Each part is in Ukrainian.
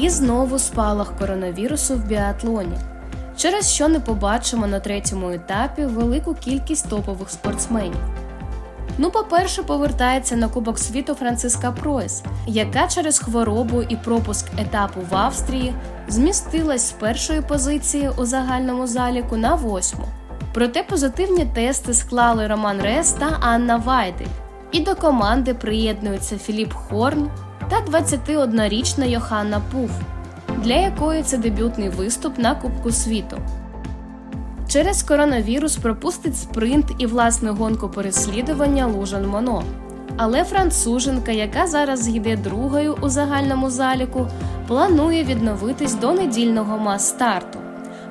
І знову спалах коронавірусу в біатлоні, через що не побачимо на третьому етапі велику кількість топових спортсменів. Ну, по-перше, повертається на Кубок світу Франциска Пройс, яка через хворобу і пропуск етапу в Австрії змістилась з першої позиції у загальному заліку на восьму. Проте позитивні тести склали Роман Рес та Анна Вайдель. І до команди приєднуються Філіп Хорн та 21-річна Йоханна Пуф, для якої це дебютний виступ на Кубку світу. Через коронавірус пропустить спринт і власне гонку переслідування Лужан Моно. Але француженка, яка зараз йде другою у загальному заліку, планує відновитись до недільного мас-старту,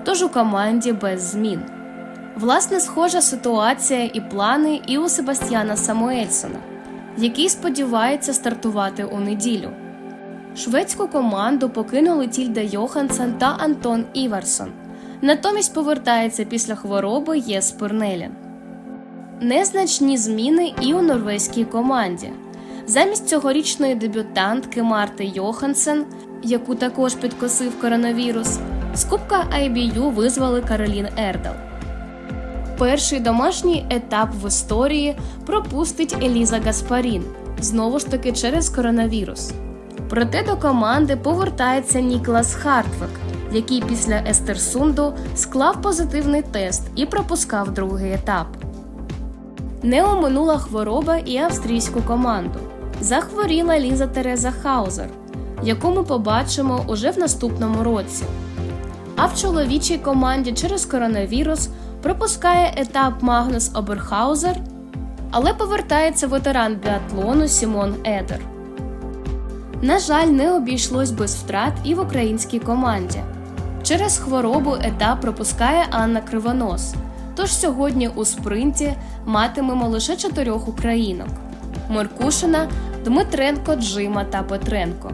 тож у команді без змін. Власне, схожа ситуація і плани і у Себастьяна Самуельсона, який сподівається стартувати у неділю. Шведську команду покинули Тільда Йохансен та Антон Іварсон. Натомість повертається після хвороби Єспер Нелін. Незначні зміни і у норвезькій команді. Замість цьогорічної дебютантки Марти Йохансен, яку також підкосив коронавірус, з Кубка IBU визвали Каролін Ердал. Перший домашній етап в історії пропустить Еліза Гаспарін, знову ж таки через коронавірус. Проте до команди повертається Ніклас Хартвек, який після Естерсунду склав позитивний тест і пропускав другий етап. Не оминула хвороба і австрійську команду. Захворіла Ліза Тереза Хаузер, яку ми побачимо уже в наступному році. А в чоловічій команді через коронавірус пропускає етап Магнус Оберхаузер, але повертається ветеран біатлону Сімон Едер. На жаль, не обійшлось без втрат і в українській команді. Через хворобу етап пропускає Анна Кривонос. Тож сьогодні у спринті матимемо лише чотирьох українок: Меркушина, Дмитренко, Джима та Петренко.